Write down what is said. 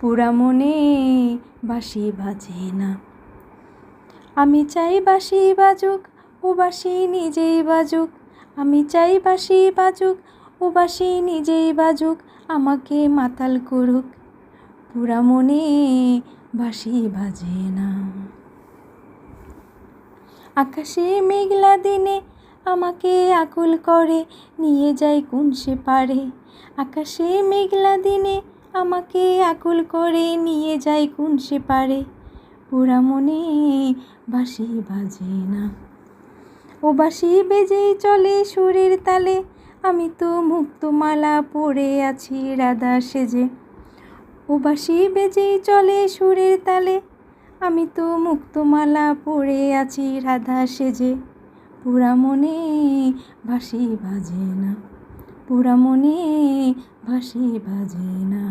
পুরা মনে বাঁশি বাজে না। আমি চাই বাঁশি বাজুক, ও বাঁশি নিজেই বাজুক। আমি চাই বাঁশি বাজুক, ও বাঁশি নিজেই বাজুক, আমাকে মাতাল করুক। পুরা মনে বাঁশি বাজে না। আকাশে মেঘলা দিনে আমাকে আকুল করে, নিয়ে যায় কোন সে পারে। আকাশে মেঘলা দিনে আমাকে আকুল করে নিয়ে যায় কোন সে পারে পুরা মনে বাঁশি বাজে না। ও বাঁশি বেজেই চলে সুরের তালে। আমি তো মুক্তমালা পড়ে আছি রাধা সেজে। ও বাঁশি বেজেই চলে সুরের তালে। আমি তো মুক্তমালা পড়ে আছি রাধা সেজে। পুরা মনে বাঁশি বাজে না। পোড়া মনে ভাসে বাজে না।